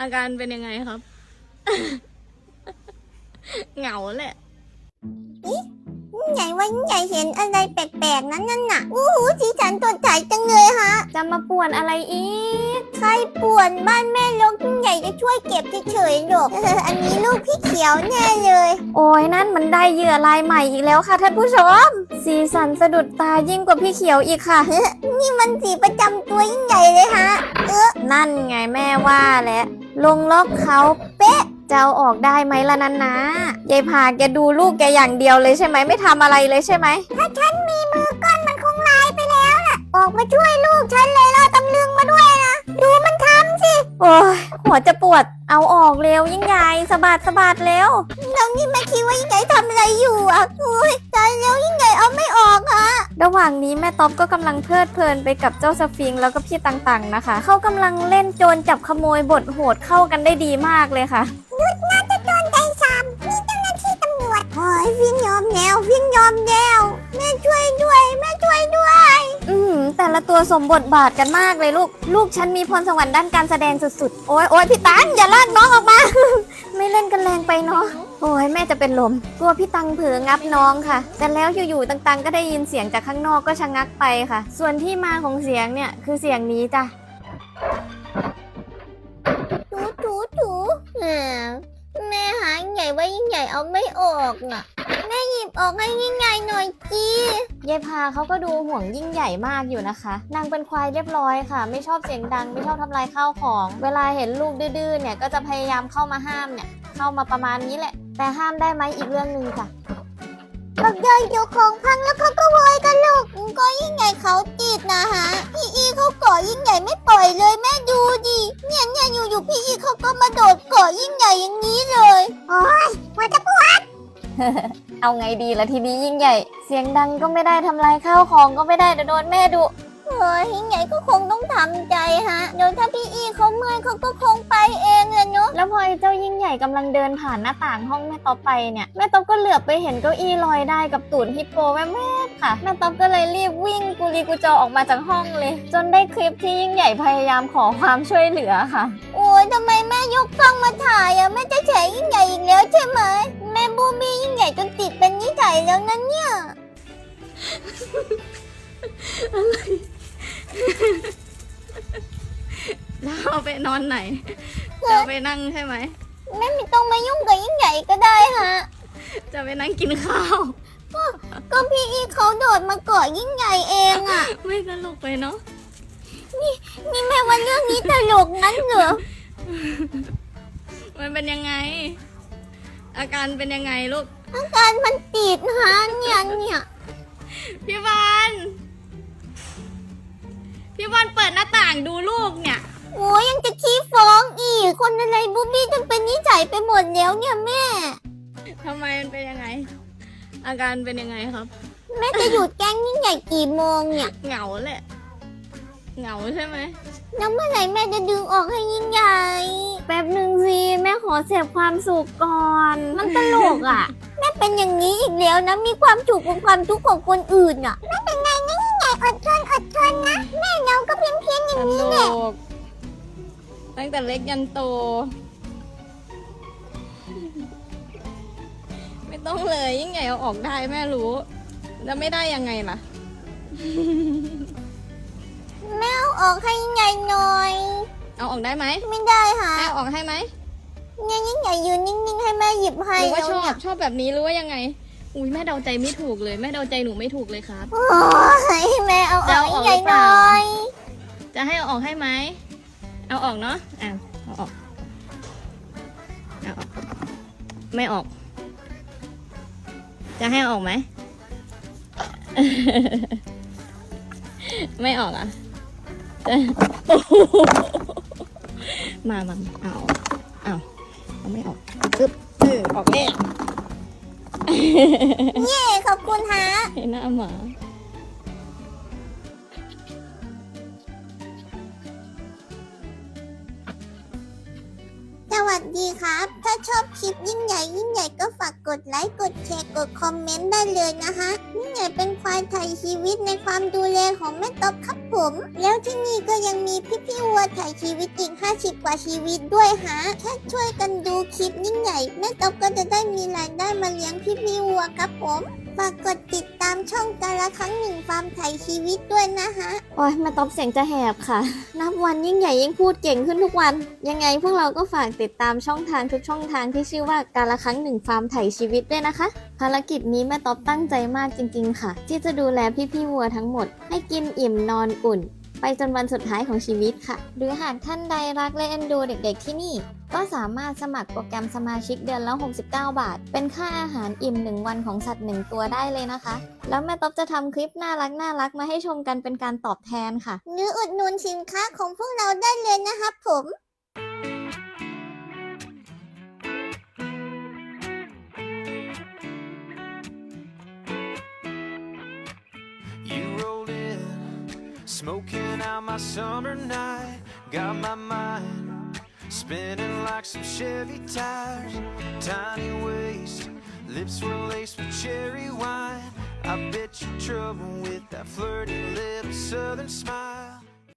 อาการเป็นยังไงครับ เหงาแหละ ใหญ่ว่าใหญ่เห็นอะไรแปลกๆนั้นนั่นน่ะอู้หูสีสันสดใสจังเลยฮะ จะมาป่วนอะไรอีก ใครป่วนบ้านแม่ลกใหญ่จะช่วยเก็บเฉยๆหรอกอันนี้ลูกพี่เขียวแน่เลย โอ้ยนั่นมันได้เหยื่อลายใหม่อีกแล้วค่ะท่านผู้ชม สีสันสะดุดตายิ่งกว่าพี่เขียวอีกค่ะ นี่มันสีประจำตัวยิ่งใหญ่เลยฮะ นั่นไงแม่ว่าแหละลงล็อกเขาเป๊ะ จะเอาออกได้ไหมล่ะนันนะยายพาแกดูลูกแกอย่างเดียวเลยใช่ไหมไม่ทำอะไรเลยใช่ไหมถ้าฉันมีมือก้อนมันคงลายไปแล้วน่ะ ออกมาช่วยลูกฉันเลยล่ะตำลึงมาด้วยนะดูมันทำสิโอ้ยหัวจะปวดเอาออกเร็วยิ่งใหญ่สะบัดสะบัดเร็วแล้วนี่แม่คิดว่ายิ่งใหญ่ทำอะไรอยู่อะอุ้ยตายแล้วยิ่งใหญ่เอาไม่ออกฮะระหว่างนี้แม่ต๊อบก็กำลังเพลิดเพลินไปกับเจ้าสฟิงค์แล้วก็พี่ตังๆนะคะ เขากำลังเล่นโจรจับขโมยบทโหดเข้ากันได้ดีมากเลยค่ะ น่าจะโดนใจซ้ำมีเจ้าหน้าที่ตำรวจโอ้ยวิ่งยอมแล้ววิ่งยอมแล้วแม่ช่วยด้วยแม่ช่วยด้วย อืมแต่ละตัวสมบทบาทกันมากเลยลูก ลูกฉันมีพรสวรรค์ด้านการแสดงสุดๆ โอ้ยโอ้ยพี่ตังอย่าลากน้องออกมา ไม่เล่นกันแรงไปเนาะโอ้ยแม่จะเป็นลมกลัวพี่ตังเผลองับน้องค่ะ แต่แล้วอยู่ๆตังๆ ก็ได้ยินเสียงจากข้างนอกก็ชะงักไปค่ะ ส่วนที่มาของเสียงเนี่ยคือเสียงนี้จ้ะ ยิ่งใหญ่ว่ายิ่งใหญ่เอาไม่ออกน่ะแม่หยิบออกให้ยิ่งใหญ่หน่อยจียายพาเขาก็ดูห่วงยิ่งใหญ่มากอยู่นะคะ นางเป็นควายเรียบร้อยค่ะ ไม่ชอบเสียงดัง ไม่ชอบทำลายข้าวของ เวลาเห็นลูกดื้อเนี่ยก็จะพยายามเข้ามาห้ามเนี่ย เข้ามาประมาณนี้แหละ แต่ห้ามได้ไหมอีกเรื่องหนึ่งค่ะบักเดยอยู่ของพังแล้วเขาก็โวยกันลูกก็ยิ่งใหญ่เขาติดนะฮะพี่อีเขาเกาะ ยิ่งใหญ่ไม่ปล่อยเลยแม่ดูดิ เนี่ยเนี่ยอยู่อยู่ๆพี่อีเขาก็มาโดดเกาะยิ่งใหญ่อย่างนี้เลย โอ้ยหัวจะปวด เอาไงดีละทีนี้ยิ่งใหญ่ เสียงดังก็ไม่ได้ทำลายข้าวของก็ไม่ได้เดี๋ยวโดนแม่ดุเฮ้ยยิ่งใหญ่ก็คงต้องทำใจฮะ เดี๋ยวถ้าพี่อีเขาเมื่อยเขาก็คงไปเองเลยเนาะ แล้วพอไอ้เจ้ายิ่งใหญ่กำลังเดินผ่านหน้าต่างห้องแม่ต๊อบไปเนี่ย แม่ต๊อบก็เหลือบไปเห็นเก้าอี้ลอยได้กับตูดฮิปโปแวบๆ ค่ะแม่ต๊อบก็เลยรีบวิ่งกุลีกุจอออกมาจากห้องเลย จนได้คลิปที่ยิ่งใหญ่พยายามขอความช่วยเหลือค่ะ โอ้ยทำไมแม่ยกกล้องมาถ่ายอะแม่จะแฉยิ่งใหญ่อีกแล้วใช่ไหมแม่บูบี้ยิ่งใหญ่จนติดเป็นนิสัยแล้วนั่นเนี่ยแล้วเอาไปนอนไหนจะเอาไปนั่งใช่ไหม แม่ไม่ต้องมายุ่งกับยิ่งใหญ่ก็ได้ฮะ จะไปนั่งกินข้าว ก็พี่อีเขาโดดมาเกาะยิ่งใหญ่เองอะไม่ตลกไปเนาะนี่แม่ว่าเรื่องนี้ตลกงั้นเหรอ มันเป็นยังไง อาการเป็นยังไงลูก อาการมันติดฮะเนี่ยเนี่ยพี่บอลพี่บอลเปิดหน้าต่างดูลูกเนี่ย โอ้ยยังจะขี้ฟ้องอีก คนอะไรบูบี้จนเป็นนิสัยไปหมดแล้วเนี่ยแม่ทำไมมันเป็นยังไง อาการเป็นยังไงครับ แม่จะหยุดแกล้งยิ่งใหญ่กี่โมงเนี่ยเหงาแหละ เหงาใช่ไหมแล้วเมื่อไหร่แม่จะดึงออกให้ยิ่งใหญ่ แป๊บหนึ่งสิแม่ขอเสพความสุขก่อน มันตลกอะ แม่เป็นอย่างนี้อีกแล้วนะ มีความถูกข์กับความทุกข์ของคนอื่นอะไม่เป็นไรนะยิ่งใหญ่อดทนอดทนนะ แม่เราก็เพียงเพียงอย่างตนี้ลแหละกตั้งแต่เล็กยันโต ต้องเลย ยิ่งใหญ่เอาออกได้แม่รู้ แล้วไม่ได้ยังไงล่ะ แม่เอาออกให้ยิ่งใหญ่หน่อย เอาออกได้ไหมไม่ได้ค่ะแม่เอาออกให้ไหมเนี่ยยิ่งใหญ่ยืนนิ่งๆให้แม่หยิบให้หรือว่าแล้วชอบเนี่ยชอบแบบนี้หรือว่ายังไง อุ้ยแม่เดาใจไม่ถูกเลย แม่เดาใจหนูไม่ถูกเลยครับโอ้ยแม่เอาอจะอกเอาออกให้ยิ่งใหญ่หรือหเปน่ล่าอย จะให้เอาออกให้ไหมเอาออกเนาะอะเอาออกเอาออก ไม่ออก จะให้เอาออกไหม ไม่ออกอะจะโอ้โหมามาเอาเอาเอาไม่ออกปึ๊บเออออกเองเย้ขอบคุณฮะให้หน้าหมา ดีครับ ถ้าชอบคลิปยิ่งใหญ่ยิ่งใหญ่ก็ฝากกดไลค์ กดแชร์ กดคอมเมนต์ได้เลยนะคะ ยิ่งใหญ่เป็นควายไทยชีวิตในความดูแลของแม่ต๊อบครับผม แล้วที่นี่ก็ยังมีพี่พี่วัวไทยชีวิตอีก50 กว่าชีวิตด้วยฮะแค่ช่วยกันดูคลิปยิ่งใหญ่แม่ต๊อบก็จะได้มีรายได้มาเลี้ยงพี่พี่วัวครับผม ฝากกดติดตามช่องกาละครั้งหนึ่งฟาร์มไทยชีวิตด้วยนะฮะ โอ้ยแม่ต๊อบเสียงจะแหบค่ะ นับวันยิ่งใหญ่ยิ่งพูดเก่งขึ้นทุกวัน ยังไงพวกเราก็ฝากติดตามช่องทางทุกช่องทางที่ชื่อว่าการละครั้งหนึ่งฟาร์มไถชีวิตด้วยนะคะ ภารกิจนี้แม่ต๊อบตั้งใจมากจริง ๆ ค่ะ ที่จะดูแลพี่ๆวัวทั้งหมด ให้กินอิ่มนอนอุ่น ไปจนวันสุดท้ายของชีวิตค่ะ หรือหากท่านใดรักและเอ็นดูเด็ก ๆ ที่นี่ ก็สามารถสมัครโปรแกรมสมาชิกเดือนละ 69 บาท เป็นค่าอาหารอิ่ม 1 วันของสัตว์ 1 ตัวได้เลยนะคะ แล้วแม่ต๊อบจะทำคลิปน่ารักน่ารักๆมาให้ชมกันเป็นการตอบแทนค่ะ หรืออุดหนุนสินค้าของพวกเราได้เลยนะครับผม You rolled in, smoking out my summer night. Got my mind spinning like some Chevy tires. Tiny waist, lips were laced with cherry wine. I bet you trouble with that flirty little southern smile.